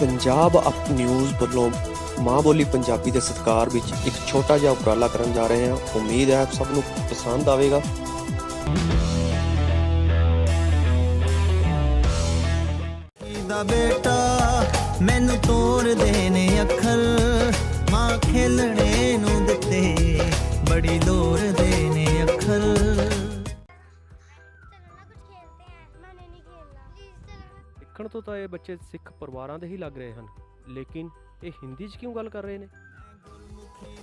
Punjab up news ਵੱਲੋਂ ਮਾਂ ਬੋਲੀ ਪੰਜਾਬੀ ਦੇ ਸਤਿਕਾਰ ਵਿੱਚ ਇੱਕ ਛੋਟਾ ਜਿਹਾ ਉਪਰਾਲਾ ਕਰਨ ਜਾ ਰਹੇ ਹਾਂ। ਉਮੀਦ ਹੈ ਆਪ ਸਭ ਨੂੰ ਪਸੰਦ ਆਵੇਗਾ। ਦਾ ਬੇਟਾ, ਮੈਨੂੰ ਤੋੜਦੇ ਨੇ ਅੱਖਰ। ਮਾਂ ਖੇਲਣੇ ਨੂੰ ਦਿੱਤੇ ਬੜੀ ਲੋੜ। ਦੇਖਣ ਤੋਂ ਤਾਂ ਇਹ ਬੱਚੇ ਸਿੱਖ ਪਰਿਵਾਰਾਂ ਦੇ ਹੀ ਲੱਗ ਰਹੇ ਹਨ ਲੇਕਿਨ ਇਹ ਹਿੰਦੀ 'ਚ ਕਿਉਂ ਗੱਲ ਕਰ ਰਹੇ ਨੇ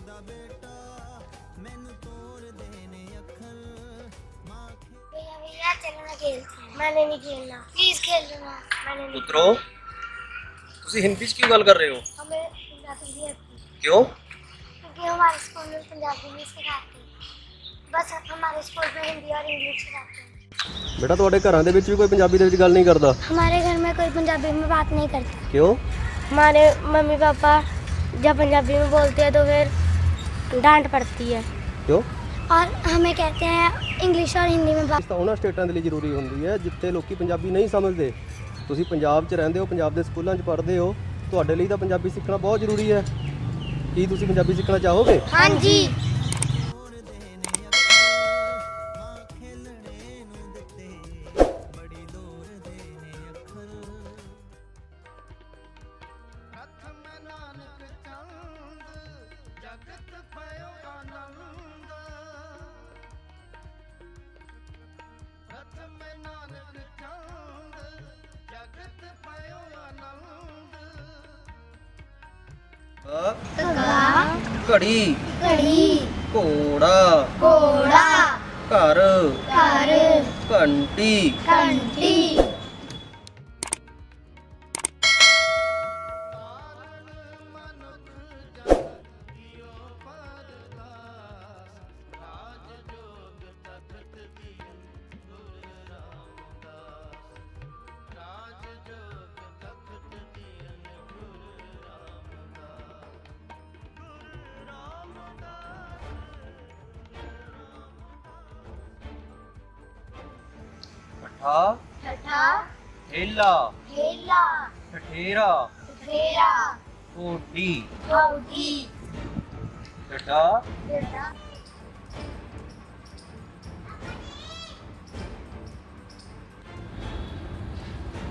ਦਾ ਬੇਟਾ ਮੈਨੂੰ ਤੋੜਦੇ ਨੇ ਅੱਖਰ ਮਾਂ भैया भैया चलो ना खेलते हैं मैंने नहीं खेलना प्लीज खेल लो ना मैंने नहीं ਪੁੱਤਰੋ ਤੁਸੀਂ ਹਿੰਦੀ 'ਚ ਕਿਉਂ ਗੱਲ ਕਰ ਰਹੇ ਹੋ हमें पंजाबी नहीं आती ਕਿਉਂ क्योंकि हमारे स्कूल में पंजाबी नहीं सिखाते बस हमारे स्कूल में हिंदी और इंग्लिश सिखाते हैं ਬੇਟਾ ਤੁਹਾਡੇ ਘਰਾਂ ਦੇ ਵਿੱਚ ਵੀ ਕੋਈ ਪੰਜਾਬੀ ਦੇ ਵਿੱਚ ਗੱਲ ਨਹੀਂ ਕਰਦਾ हमारे घर में कोई पंजाबी में बात नहीं करता ਕਿਉਂ हमारे मम्मी पापा जब पंजाबी में बोलते हैं तो फिर डांट पड़ती है ਕਿਉਂ और हमें कहते हैं इंग्लिश और हिंदी में बात ਇਸ ਤਾਂ ਉਹਨਾਂ ਸਟੇਟਾਂ ਦੇ ਲਈ ਜ਼ਰੂਰੀ ਹੁੰਦੀ ਹੈ ਜਿੱਥੇ ਲੋਕੀ ਪੰਜਾਬੀ ਨਹੀਂ ਸਮਝਦੇ ਤੁਸੀਂ ਪੰਜਾਬ 'ਚ ਰਹਿੰਦੇ ਹੋ ਪੰਜਾਬ ਦੇ ਸਕੂਲਾਂ 'ਚ ਪੜ੍ਹਦੇ ਹੋ ਤੁਹਾਡੇ ਲਈ ਤਾਂ ਪੰਜਾਬੀ ਸਿੱਖਣਾ ਬਹੁਤ ਜ਼ਰੂਰੀ ਹੈ ਕੀ ਤੁਸੀਂ ਪੰਜਾਬੀ ਸਿੱਖਣਾ ਚਾਹੋਗੇ हाँ जी ਜਾਂਦਾ ਪ੍ਰਥਮ ਘੜੀ। ਘੋੜਾ। ਘੋੜਾ। ਘਰ। ਘਰ। ਘੰਟੀ। ਘੰਟੀ। ਠਾ छठा ਠੇਲਾ ठेला ਠਠੇਰਾ फेरा ਢੋਡੀ हौदी ਡੱਡਾ बेटा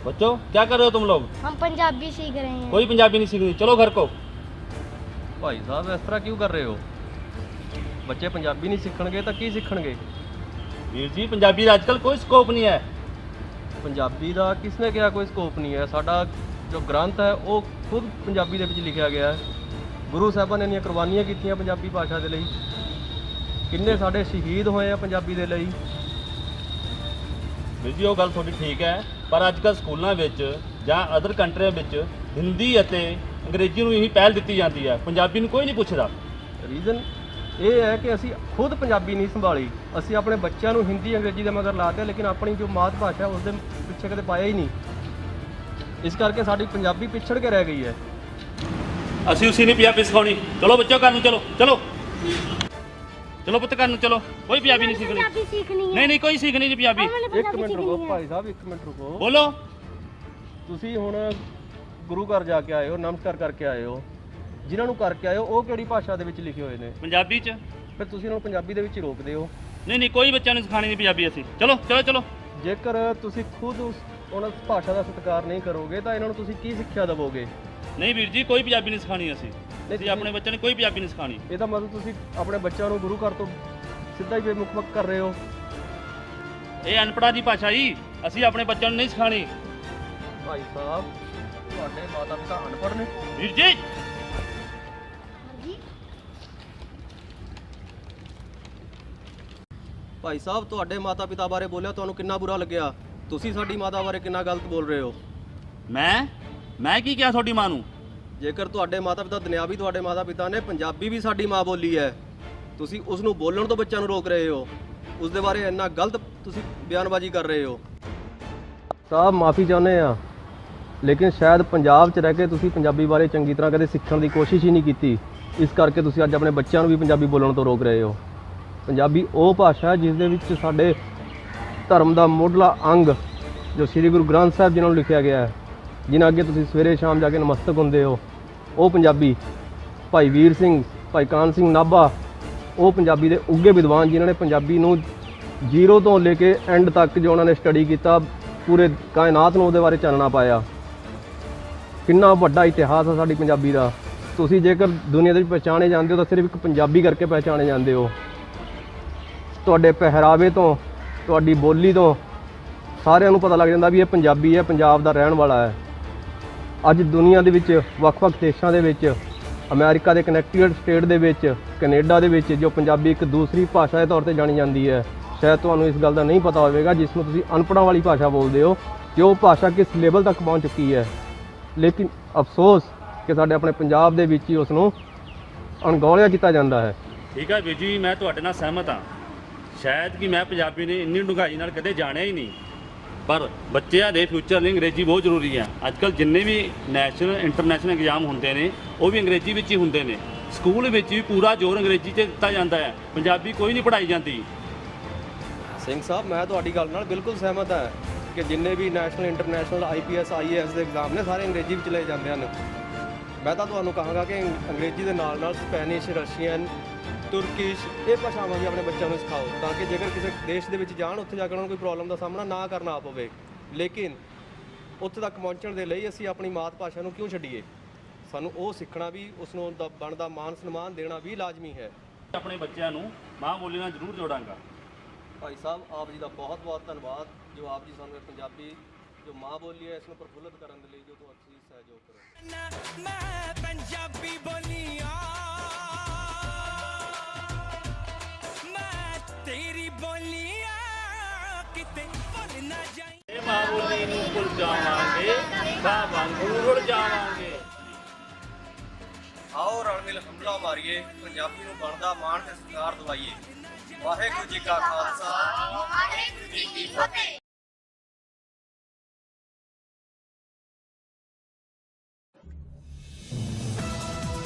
बच्चों क्या कर रहे हो तुम लोग हम पंजाबी सीख रहे हैं कोई पंजाबी नहीं सीख रही चलो घर को ਭਾਈ ਸਾਹਿਬ ਇਸ ਤਰ੍ਹਾਂ ਕਿਉਂ ਕਰ ਰਹੇ ਹੋ ਬੱਚੇ ਪੰਜਾਬੀ ਨਹੀਂ ਸਿੱਖਣਗੇ ਤਾਂ ਕੀ ਸਿੱਖਣਗੇ वीर जी पंजाबी का आजकल कोई स्कोप नहीं है ਪੰਜਾਬੀ ਦਾ ਕਿਸ ਨੇ ਕਿਹਾ ਕੋਈ ਸਕੋਪ ਨਹੀਂ ਹੈ। ਸਾਡਾ ਜੋ ਗ੍ਰੰਥ ਹੈ ਉਹ ਖੁਦ ਪੰਜਾਬੀ ਦੇ ਵਿੱਚ ਲਿਖਿਆ ਗਿਆ ਹੈ। ਗੁਰੂ ਸਾਹਿਬਾਨ ਨੇ ਇੰਨੀਆਂ ਕੁਰਬਾਨੀਆਂ ਕੀਤੀਆਂ ਪੰਜਾਬੀ ਭਾਸ਼ਾ ਦੇ ਲਈ। ਕਿੰਨੇ ਸਾਡੇ ਸ਼ਹੀਦ ਹੋਏ ਆ ਪੰਜਾਬੀ ਦੇ ਲਈ। ਵੀਰ ਜੀ ਉਹ ਗੱਲ ਤੁਹਾਡੀ ਠੀਕ ਹੈ ਪਰ ਅੱਜਕੱਲ ਸਕੂਲਾਂ ਵਿੱਚ ਜਾਂ ਅਦਰ ਕੰਟਰੀਆਂ ਵਿੱਚ ਹਿੰਦੀ ਅਤੇ ਅੰਗਰੇਜ਼ੀ ਨੂੰ ਹੀ ਪਹਿਲ ਦਿੱਤੀ ਜਾਂਦੀ ਹੈ। ਪੰਜਾਬੀ ਨੂੰ ਕੋਈ ਨਹੀਂ ਪੁੱਛਦਾ। ਰੀਜ਼ਨ ਇਹ ਹੈ ਕਿ ਅਸੀਂ ਖੁਦ ਪੰਜਾਬੀ ਨਹੀਂ ਸੰਭਾਲੀ। ਅਸੀਂ ਆਪਣੇ ਬੱਚਿਆਂ ਨੂੰ ਹਿੰਦੀ ਅੰਗਰੇਜ਼ੀ ਦੇ ਮਗਰ ਲਾਤੇ ਲੇਕਿਨ ਆਪਣੀ ਜੋ ਮਾਤ ਭਾਸ਼ਾ ਉਸ ਦੇ ਪਿੱਛੇ ਕਦੇ ਪਾਇਆ ਹੀ ਨਹੀਂ। ਇਸ ਕਰਕੇ ਸਾਡੀ ਪੰਜਾਬੀ ਪਿਛੜ ਕੇ ਰਹਿ ਗਈ ਹੈ। ਅਸੀਂ ਉਸੇ ਨਹੀਂ ਪੰਜਾਬੀ ਸਿਖਾਉਣੀ। ਚਲੋ ਬੱਚੋ ਘਰ ਨੂੰ ਚਲੋ। ਚਲੋ। ਚਲੋ ਪੁੱਤ ਘਰ ਨੂੰ ਚਲੋ। ਕੋਈ ਪੰਜਾਬੀ ਨਹੀਂ ਸਿੱਖਣੀ। ਨਹੀਂ ਨਹੀਂ ਕੋਈ ਸਿੱਖਣੀ ਜੀ ਪੰਜਾਬੀ। ਇੱਕ ਮਿੰਟ ਰੁਕੋ ਭਾਈ ਸਾਹਿਬ ਇੱਕ ਮਿੰਟ ਰੁਕੋ। ਬੋਲੋ। ਤੁਸੀਂ ਹੁਣ ਗੁਰੂ ਘਰ ਜਾ ਕੇ ਆਏ ਹੋ ਨਮਸਕਾਰ ਕਰਕੇ ਆਏ ਹੋ। ਜਿਨ੍ਹਾਂ ਨੂੰ ਕਰਕੇ ਆਏ ਹੋ ਉਹ ਕਿਹੜੀ ਭਾਸ਼ਾ ਦੇ ਵਿੱਚ ਲਿਖੇ ਹੋਏ ਨੇ? ਪੰਜਾਬੀ ਚ। ਫਿਰ ਤੁਸੀਂ ਉਹਨਾਂ ਨੂੰ ਪੰਜਾਬੀ ਦੇ ਵਿੱਚ ਹੀ ਰੋਕਦੇ ਹੋ। ਨਹੀਂ ਨਹੀਂ ਕੋਈ ਬੱਚਾ ਨਹੀਂ ਸਿਖਾਣੀ ਨਹੀਂ ਪੰਜਾਬੀ ਅਸੀਂ। ਚਲੋ ਚਲੋ ਚਲੋ। ਜੇਕਰ ਤੁਸੀਂ ਖੁਦ ਉਸ ਉਹਨਾਂ ਭਾਸ਼ਾ ਦਾ ਸਤਿਕਾਰ ਨਹੀਂ ਕਰੋਗੇ ਤਾਂ ਇਹਨਾਂ ਨੂੰ ਤੁਸੀਂ ਕੀ ਸਿੱਖਿਆ ਦੇਵੋਗੇ? ਨਹੀਂ ਵੀਰ ਜੀ ਕੋਈ ਪੰਜਾਬੀ ਨਹੀਂ ਸਿਖਾਣੀ ਅਸੀਂ। ਅਸੀਂ ਤੁਸੀਂ- ਆਪਣੇ ਬੱਚਿਆਂ ਨੂੰ ਕੋਈ ਪੰਜਾਬੀ ਨਹੀਂ ਸਿਖਾਣੀ ਇਹਦਾ ਮਤਲਬ ਤੁਸੀਂ ਆਪਣੇ ਬੱਚਿਆਂ ਨੂੰ ਗੁਰੂ ਘਰ ਤੋਂ ਸਿੱਧਾ ਹੀ ਬੇਮੁਖਮਕ ਕਰ ਰਹੇ ਹੋ। ਇਹ ਅਨਪੜ੍ਹਾਂ ਦੀ ਭਾਸ਼ਾ ਜੀ ਅਸੀਂ ਆਪਣੇ ਬੱਚਿਆਂ ਨੂੰ ਨਹੀਂ ਸਿਖਾਣੀ ਭਾਈ ਸਾਹਿਬ ਤੁਹਾਡੇ ਮਾਤਾ ਪਿਤਾ ਅਨਪੜ੍ਹ ਨੇ। ਵੀਰ ਜੀ ਭਾਈ ਸਾਹਿਬ ਤੁਹਾਡੇ ਮਾਤਾ ਪਿਤਾ ਬਾਰੇ ਬੋਲਿਆ ਤੁਹਾਨੂੰ ਕਿੰਨਾ ਬੁਰਾ ਲੱਗਿਆ? ਤੁਸੀਂ ਸਾਡੀ ਮਾਤਾ ਬਾਰੇ ਕਿੰਨਾ ਗਲਤ ਬੋਲ ਰਹੇ ਹੋ? ਮੈਂ? ਮੈਂ ਕੀ ਕਿਹਾ ਤੁਹਾਡੀ ਮਾਂ ਨੂੰ? ਜੇਕਰ ਤੁਹਾਡੇ ਮਾਤਾ ਪਿਤਾ ਦੁਨਿਆਵੀ ਤੁਹਾਡੇ ਮਾਤਾ ਪਿਤਾ ਨੇ ਪੰਜਾਬੀ ਵੀ ਸਾਡੀ ਮਾਂ ਬੋਲੀ ਹੈ ਤੁਸੀਂ ਉਸ ਨੂੰ ਬੋਲਣ ਤੋਂ ਬੱਚਿਆਂ ਨੂੰ ਰੋਕ ਰਹੇ ਹੋ। ਉਸ ਦੇ ਬਾਰੇ ਇੰਨਾ ਗਲਤ ਤੁਸੀਂ ਬਿਆਨਬਾਜ਼ੀ ਕਰ ਰਹੇ ਹੋ। ਸਾਹਿਬ ਮਾਫੀ ਚਾਹੁੰਦੇ ਆ ਲੇਕਿਨ ਸ਼ਾਇਦ ਪੰਜਾਬ 'ਚ ਰਹਿ ਕੇ ਤੁਸੀਂ ਪੰਜਾਬੀ ਬਾਰੇ ਚੰਗੀ ਤਰ੍ਹਾਂ ਕਦੇ ਸਿੱਖਣ ਦੀ ਕੋਸ਼ਿਸ਼ ਹੀ ਨਹੀਂ ਕੀਤੀ। ਇਸ ਕਰਕੇ ਤੁਸੀਂ ਅੱਜ ਆਪਣੇ ਬੱਚਿਆਂ ਨੂੰ ਵੀ ਪੰਜਾਬੀ ਬੋਲਣ ਤੋਂ ਰੋਕ ਰਹੇ ਹੋ। ਪੰਜਾਬੀ ਉਹ ਭਾਸ਼ਾ ਹੈ ਜਿਸ ਦੇ ਵਿੱਚ ਸਾਡੇ ਧਰਮ ਦਾ ਮੁੱਢਲਾ ਅੰਗ ਜੋ ਸ੍ਰੀ ਗੁਰੂ ਗ੍ਰੰਥ ਸਾਹਿਬ ਜੀ ਨਾਲ ਲਿਖਿਆ ਗਿਆ ਹੈ, ਜਿਨ੍ਹਾਂ ਅੱਗੇ ਤੁਸੀਂ ਸਵੇਰੇ ਸ਼ਾਮ ਜਾ ਕੇ ਨਮਸਤਕ ਹੁੰਦੇ ਹੋ, ਉਹ ਪੰਜਾਬੀ ਭਾਈ ਵੀਰ ਸਿੰਘ, ਭਾਈ ਕਾਨ ਸਿੰਘ ਨਾਭਾ, ਉਹ ਪੰਜਾਬੀ ਦੇ ਉੱਗੇ ਵਿਦਵਾਨ ਜਿਨ੍ਹਾਂ ਨੇ ਪੰਜਾਬੀ ਨੂੰ ਜ਼ੀਰੋ ਤੋਂ ਲੈ ਕੇ ਐਂਡ ਤੱਕ ਜੋ ਉਹਨਾਂ ਨੇ ਸਟੱਡੀ ਕੀਤਾ, ਪੂਰੇ ਕਾਇਨਾਤ ਨੂੰ ਉਹਦੇ ਬਾਰੇ ਚਾਨਣਾ ਪਾਇਆ। ਕਿੰਨਾ ਵੱਡਾ ਇਤਿਹਾਸ ਹੈ ਸਾਡੀ ਪੰਜਾਬੀ ਦਾ। ਤੁਸੀਂ ਜੇਕਰ ਦੁਨੀਆ ਦੇ ਵਿੱਚ ਪਛਾਣੇ ਜਾਂਦੇ ਹੋ ਤਾਂ ਸਿਰਫ ਇੱਕ ਪੰਜਾਬੀ ਕਰਕੇ ਪਛਾਣੇ ਜਾਂਦੇ ਹੋ। ਤੁਹਾਡੇ ਪਹਿਰਾਵੇ ਤੋਂ, ਤੁਹਾਡੀ ਬੋਲੀ ਤੋਂ ਸਾਰਿਆਂ ਨੂੰ ਪਤਾ ਲੱਗ ਜਾਂਦਾ ਵੀ ਇਹ ਪੰਜਾਬੀ ਹੈ, ਪੰਜਾਬ ਦਾ ਰਹਿਣ ਵਾਲਾ ਹੈ। ਅੱਜ ਦੁਨੀਆ ਦੇ ਵਿੱਚ, ਵੱਖ-ਵੱਖ ਦੇਸ਼ਾਂ ਦੇ ਵਿੱਚ, ਅਮਰੀਕਾ ਦੇ ਕਨੈਕਟੀਕਟ ਸਟੇਟ ਦੇ ਵਿੱਚ, ਕੈਨੇਡਾ ਦੇ ਵਿੱਚ ਜੋ ਪੰਜਾਬੀ ਇੱਕ ਦੂਸਰੀ ਭਾਸ਼ਾ ਦੇ ਤੌਰ ਤੇ ਜਾਣੀ ਜਾਂਦੀ ਹੈ, ਸ਼ਾਇਦ ਤੁਹਾਨੂੰ ਇਸ ਗੱਲ ਦਾ ਨਹੀਂ ਪਤਾ ਹੋਵੇਗਾ ਜਿਸ ਨੂੰ ਤੁਸੀਂ ਅਨਪੜ੍ਹਾਂ ਵਾਲੀ ਭਾਸ਼ਾ ਬੋਲਦੇ ਹੋ ਕਿ ਉਹ ਭਾਸ਼ਾ ਕਿਸ ਲੈਵਲ ਤੱਕ ਪਹੁੰਚ ਚੁੱਕੀ ਹੈ। ਲੇਕਿਨ ਅਫਸੋਸ ਕਿ ਸਾਡੇ ਆਪਣੇ ਪੰਜਾਬ ਦੇ ਵਿੱਚ ਹੀ ਉਸ ਨੂੰ ਅਣਗੌਲਿਆ ਕੀਤਾ ਜਾਂਦਾ ਹੈ। ਠੀਕ ਹੈ ਵੀਰ ਜੀ, ਮੈਂ ਤੁਹਾਡੇ ਨਾਲ ਸਹਿਮਤ ਹਾਂ। ਸ਼ਾਇਦ ਕਿ ਮੈਂ ਪੰਜਾਬੀ ਨੇ ਇੰਨੀ ਡੂੰਘਾਈ ਨਾਲ ਕਦੇ ਜਾਣਿਆ ਹੀ ਨਹੀਂ। ਪਰ ਬੱਚਿਆਂ ਦੇ ਫਿਊਚਰ ਲਈ ਅੰਗਰੇਜ਼ੀ ਬਹੁਤ ਜ਼ਰੂਰੀ ਹੈ। ਅੱਜ ਕੱਲ੍ਹ ਜਿੰਨੇ ਵੀ ਨੈਸ਼ਨਲ ਇੰਟਰਨੈਸ਼ਨਲ ਐਗਜ਼ਾਮ ਹੁੰਦੇ ਨੇ, ਉਹ ਵੀ ਅੰਗਰੇਜ਼ੀ ਵਿੱਚ ਹੀ ਹੁੰਦੇ ਨੇ। ਸਕੂਲ ਵਿੱਚ ਵੀ ਪੂਰਾ ਜ਼ੋਰ ਅੰਗਰੇਜ਼ੀ 'ਤੇ ਦਿੱਤਾ ਜਾਂਦਾ ਹੈ। ਪੰਜਾਬੀ ਕੋਈ ਨਹੀਂ ਪੜ੍ਹਾਈ ਜਾਂਦੀ। ਸਿੰਘ ਸਾਹਿਬ, ਮੈਂ ਤੁਹਾਡੀ ਗੱਲ ਨਾਲ ਬਿਲਕੁਲ ਸਹਿਮਤ ਹਾਂ ਕਿ ਜਿੰਨੇ ਵੀ ਨੈਸ਼ਨਲ ਇੰਟਰਨੈਸ਼ਨਲ ਆਈਪੀਐਸ ਆਈਏਐਸ ਦੇ ਐਗਜ਼ਾਮ ਨੇ, ਸਾਰੇ ਅੰਗਰੇਜ਼ੀ ਵਿੱਚ ਲਏ ਜਾਂਦੇ ਹਨ। ਮੈਂ ਤਾਂ ਤੁਹਾਨੂੰ ਕਹਾਂਗਾ ਕਿ ਅੰਗਰੇਜ਼ੀ ਦੇ ਨਾਲ ਨਾਲ ਸਪੈਨਿਸ਼ ਰਸ਼ੀਅਨ ਤੁਰਕਿਸ਼ ਇਹ ਭਾਸ਼ਾਵਾਂ ਵੀ ਆਪਣੇ ਬੱਚਿਆਂ ਨੂੰ ਸਿਖਾਓ ਤਾਂ ਕਿ ਜੇਕਰ ਕਿਸੇ ਦੇਸ਼ ਦੇ ਵਿੱਚ ਜਾਣ ਉੱਥੇ ਜਾ ਕੇ ਉਹਨਾਂ ਨੂੰ ਕੋਈ ਪ੍ਰੋਬਲਮ ਦਾ ਸਾਹਮਣਾ ਨਾ ਕਰਨਾ ਪਵੇ। ਲੇਕਿਨ ਉੱਥੇ ਤੱਕ ਪਹੁੰਚਣ ਦੇ ਲਈ ਅਸੀਂ ਆਪਣੀ ਮਾਤ ਭਾਸ਼ਾ ਨੂੰ ਕਿਉਂ ਛੱਡੀਏ? ਸਾਨੂੰ ਉਹ ਸਿੱਖਣਾ ਵੀ ਉਸ ਨੂੰ ਦਾ ਬਣਦਾ ਮਾਨ ਸਨਮਾਨ ਦੇਣਾ ਵੀ ਲਾਜ਼ਮੀ ਹੈ। ਆਪਣੇ ਬੱਚਿਆਂ ਨੂੰ ਮਾਂ ਬੋਲੀ ਨਾਲ ਜ਼ਰੂਰ ਜੋੜਾਂਗਾ। ਭਾਈ ਸਾਹਿਬ ਆਪ ਜੀ ਦਾ ਬਹੁਤ ਬਹੁਤ ਧੰਨਵਾਦ ਜੋ ਆਪ ਜੀ ਸਾਨੂੰ ਪੰਜਾਬੀ ਜੋ ਮਾਂ ਬੋਲੀ ਹੈ ਇਸ ਨੂੰ ਪ੍ਰਫੁੱਲਤ ਕਰਨ ਦੇ ਲਈ ਜੋ ਤੁਸੀਂ ਸਹਿਯੋਗ ਕਰੋ। ਮਾਂ ਬੋਲੀ ਨੂੰ ਭੁੱਲ ਜਾਵਾਂਗੇ ਖਾ ਵਾਂਗੂ ਰੁੜ ਜਾਵਾਂਗੇ ਆਓ ਰਲ ਮਿਲ ਹਮਲਾ ਮਾਰੀਏ ਪੰਜਾਬੀ ਨੂੰ ਬਣਦਾ ਮਾਣ ਤੇ ਸਤਿਕਾਰ ਦਿਵਾਈਏ। ਵਾਹਿਗੁਰੂ ਜੀ ਕਾ ਖਾਲਸਾ। ਵਾਹਿਗੁਰੂ ਜੀ ਕੀ ਫਤਿਹ।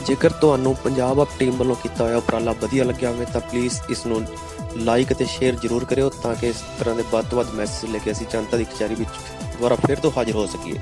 ਜੇਕਰ ਤੁਹਾਨੂੰ ਪੰਜਾਬ ਅਪ ਟੀਮ ਵੱਲੋਂ ਕੀਤਾ ਹੋਇਆ ਉਪਰਾਲਾ ਵਧੀਆ ਲੱਗਿਆ ਹੋਵੇ ਤਾਂ ਪਲੀਜ਼ ਇਸ ਨੂੰ ਲਾਈਕ ਅਤੇ ਸ਼ੇਅਰ ਜ਼ਰੂਰ ਕਰਿਓ ਤਾਂ ਕਿ ਇਸ ਤਰ੍ਹਾਂ ਦੇ ਵੱਧ ਤੋਂ ਵੱਧ ਮੈਸੇਜ ਲੈ ਕੇ ਅਸੀਂ ਜਨਤਾ ਦੀ ਕਚਹਿਰੀ ਵਿੱਚ ਦੁਬਾਰਾ ਫਿਰ ਤੋਂ ਹਾਜ਼ਰ ਹੋ ਸਕੀਏ।